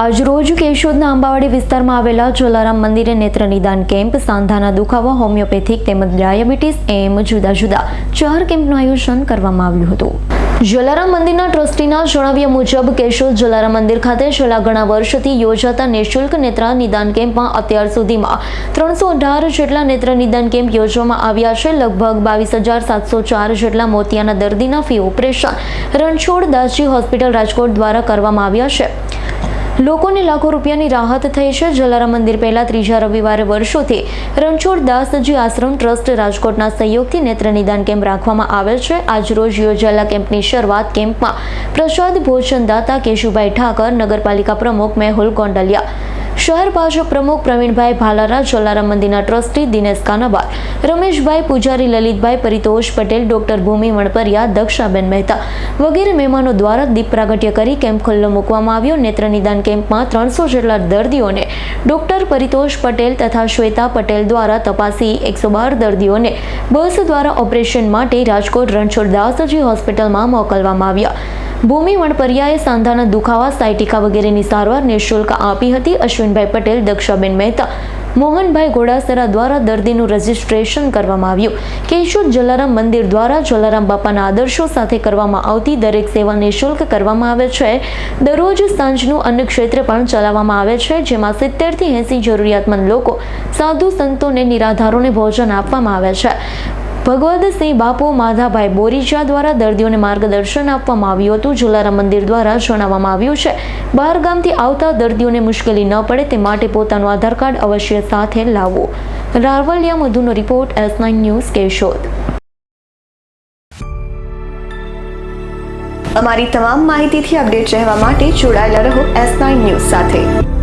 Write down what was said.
આજરોજ કેશોદના આંબાવાડી વિસ્તારમાં આવેલા જલારામ મંદિરે નેત્ર નિદાન કેમ્પ, સાંધાના દુખાવા, હોમિયોપેથિક તેમજ ડાયાબિટીસ એમ જુદા જુદા ચાર કેમ્પનું આયોજન કરવામાં આવ્યું હતું. જલારામ મંદિરના ટ્રસ્ટીના જણાવ્યા મુજબ કેશોદ જલારામ મંદિર ખાતે છેલ્લા ઘણા વર્ષથી યોજાતા નિઃશુલ્ક નેત્ર નિદાન કેમ્પમાં અત્યાર સુધીમાં ત્રણસો અઢાર જેટલા નેત્ર નિદાન કેમ્પ યોજવામાં આવ્યા છે. લગભગ બાવીસ હજાર સાતસો ચાર જેટલા મોતિયાના દર્દીના free operation Ranchhod Dasji hospital Rajkot દ્વારા કરવામાં આવ્યા છે. લોકોને લાખો રૂપિયાની રાહત થઈ છે. જલારામ મંદિર પહેલા ત્રીજા રવિવારે વર્ષોથી રણછોડ દાસજી આશ્રમ ટ્રસ્ટ રાજકોટના સહયોગથી નેત્ર નિદાન કેમ્પ રાખવામાં આવેલ છે. આજરોજ યોજાયેલા કેમ્પની શરૂઆત કેમ્પમાં પ્રસાદ ભોજનદાતા કેશુભાઈ ઠાકર, નગરપાલિકા પ્રમુખ મેહુલ ગોંડલિયા શહેર ભાજપ પ્રમુખ પ્રવીણભાઈ ભાલારા, જલારામ મંદિરના ટ્રસ્ટી દિનેશ કાનાબાર રમેશભાઈ પૂજારી, લલિતભાઈ પરિતોષ પટેલ, ડોક્ટર ભૂમિ વણપરિયા, દક્ષાબેન મહેતા વગેરે મહેમાનો દ્વારા દીપ પ્રાગટ્ય કરી કેમ્પ ખુલ્લો મૂકવામાં આવ્યો. નેત્ર નિદાન કેમ્પમાં ત્રણસો જેટલા દર્દીઓને ડોક્ટર પરિતોષ પટેલ તથા શ્વેતા પટેલ દ્વારા તપાસી એકસો બાર દર્દીઓને બસ દ્વારા ઓપરેશન માટે રાજકોટ રણછોડ દાસજી હોસ્પિટલમાં મોકલવામાં આવ્યા. ભૂમિ વણપરિયાએ સાંધાના દુખાવા, સાયટિકા વગેરેની સારવાર નિઃશુલ્ક આપી હતી. અશ્વિનભાઈ પટેલ, દક્ષાબેન મહેતા મોહનભાઈ ઘોડાસરા દ્વારા દર્દીનું રજીસ્ટ્રેશન કરવામાં આવ્યું. કેશોદ જલારામ મંદિર દ્વારા જલારામ બાપાના આદર્શો સાથે કરવામાં આવતી દરેક સેવા નિઃશુલ્ક કરવામાં આવે છે. દરરોજ સાંજનું અન્ન ક્ષેત્ર પણ ચલાવવામાં આવે છે, જેમાં સિત્તેરથી એંસી જરૂરિયાતમંદ લોકો સાધુ સંતોને નિરાધારોને ભોજન આપવામાં આવે છે. ભગવતસિંહ બાપુ માધાભાઈ બોરીચા દ્વારા દર્દીઓને માર્ગદર્શન આપવામાં આવ્યું હતું. જુલારામ મંદિર દ્વારા જણાવવામાં આવ્યું છે, બહાર ગામથી આવતા દર્દીઓને મુશ્કેલી ન પડે તે માટે પોતાનું આધાર કાર્ડ અવશ્ય સાથે લાવવો Ravaliya મધુનો report S nine news Keshod. અમારી તમામ માહિતીથી અપડેટ રહેવા માટે જોડાયેલા રહો એસ નાઇન ન્યૂઝ સાથે.